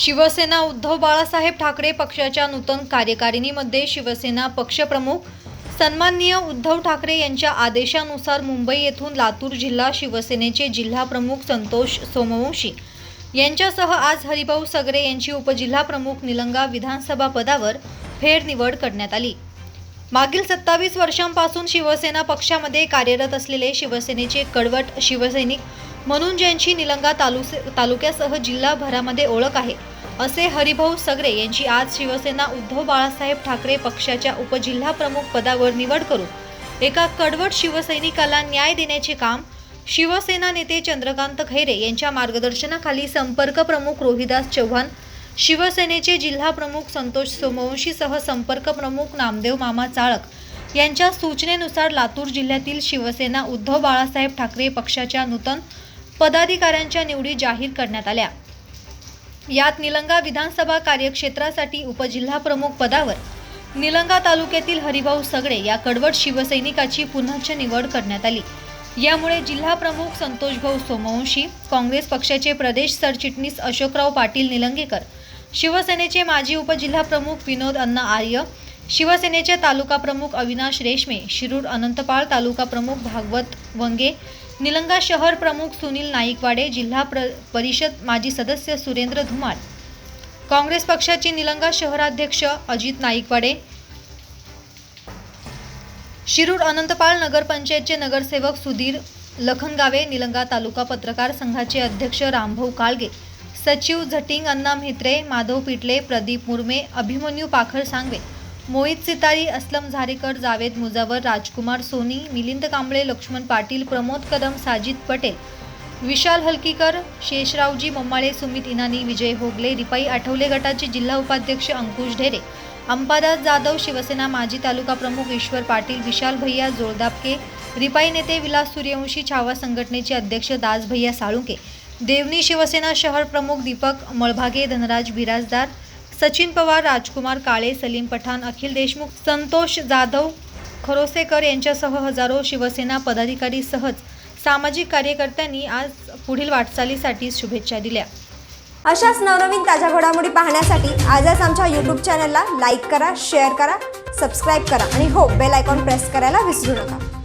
शिवसेना उद्धव बाळासाहेब ठाकरे पक्षाच्या नूतन कार्यकारिणीमध्ये शिवसेना पक्षप्रमुख सन्माननीय उद्धव ठाकरे यांच्या आदेशानुसार मुंबई येथून लातूर जिल्हा शिवसेनेचे जिल्हा प्रमुख संतोष सोमवंशी यांच्यासह आज हरिभाऊ सगरे यांची उपजिल्हाप्रमुख निलंगा विधानसभा पदावर फेरनिवड करण्यात आली. मागील सत्तावीस वर्षांपासून शिवसेना पक्षामध्ये कार्यरत असलेले शिवसेनेचे कडवट शिवसैनिक म्हणून ज्यांची निलंगा तालुसे तालुक्यासह जिल्हाभरामध्ये ओळख आहे असे हरिभाऊ सगरे यांची आज शिवसेना उद्धव बाळासाहेब ठाकरे पक्षाच्या उपजिल्हाप्रमुख पदावर निवड करून एका कडवट शिवसैनिकाला न्याय देण्याचे काम शिवसेना नेते चंद्रकांत खैरे यांच्या मार्गदर्शनाखाली संपर्क प्रमुख रोहिदास चव्हाण शिवसेनेचे जिल्हा प्रमुख संतोष सोमवंशीसह संपर्क प्रमुख नामदेव मामा चाळक यांच्या सूचनेनुसार लातूर जिल्ह्यातील शिवसेना उद्धव बाळासाहेब ठाकरे पक्षाच्या नूतन पदाधिकाऱ्यांच्या निवडी जाहीर करण्यात आल्या. यात निलंगा विधानसभा कार्यक्षेत्रासाठी उपजिल्हाप्रमुख पदावर. निलंगा तालुक्यातील हरिभाऊ सगळे या कडवट शिवसैनिकाची पुनश्च निवड करण्यात आली. यामुळे जिल्हाप्रमुख संतोषभाऊ सोमवंशी काँग्रेस पक्षाचे प्रदेश सरचिटणीस अशोकराव पाटील निलंगेकर शिवसेनेचे माजी उपजिल्हाप्रमुख विनोद अण्णा आर्य शिवसेनेचे तालुका प्रमुख अविनाश रेशमे शिरूर अनंतपाळ तालुका प्रमुख भागवत वंगे निलंगा शहर प्रमुख सुनील नाईकवाडे जिल्हा प्र परिषद माजी सदस्य सुरेंद्र धुमाळ. काँग्रेस पक्षाचे निलंगा शहराध्यक्ष अजित नाईकवाडे. शिरूर अनंतपाळ नगरपंचायतचे नगरसेवक सुधीर लखनगावे निलंगा तालुका पत्रकार संघाचे अध्यक्ष रामभाऊ काळगे सचिव झटिंग अण्णा म्हेत्रे माधव पिटले प्रदीप मुर्मे अभिमन्यू पाखर सांगवे मोहित सितारी असलम झारेकर जावेद मुजावर राजकुमार सोनी मिलिंद कांबळे लक्ष्मण पाटील प्रमोद कदम साजिद पटेल. विशाल हलकीकर शेषरावजी मम्माळे सुमित इनानी विजय होगले रिपाई आठवले गटाचे जिल्हा उपाध्यक्ष अंकुश ढेरे. अंबादास जाधव शिवसेना माजी तालुका प्रमुख ईश्वर पाटील विशाल भैया जोरदापके रिपाई नेते विलास सूर्यवंशी छावा संघटनेचे अध्यक्ष दास भैया साळुंके. देवनी शिवसेना शहर प्रमुख दीपक मळभागे धनराज बिराजदार सचिन पवार राजकुमार काळे सलीम पठाण अखिल देशमुख संतोष जाधव खरोसेकर यांच्यासह हजारो शिवसेना पदाधिकारी सहज सामाजिक कार्यकर्त्यांनी आज पुढील वाटचालीसाठी शुभेच्छा दिल्या. अशाच नवनवीन ताज्या घडामोडी पाहण्यासाठी आजच आमच्या यूट्यूब चॅनलला लाईक करा शेअर करा सबस्क्राईब करा आणि हो बेल आयकॉन प्रेस करायला विसरू नका.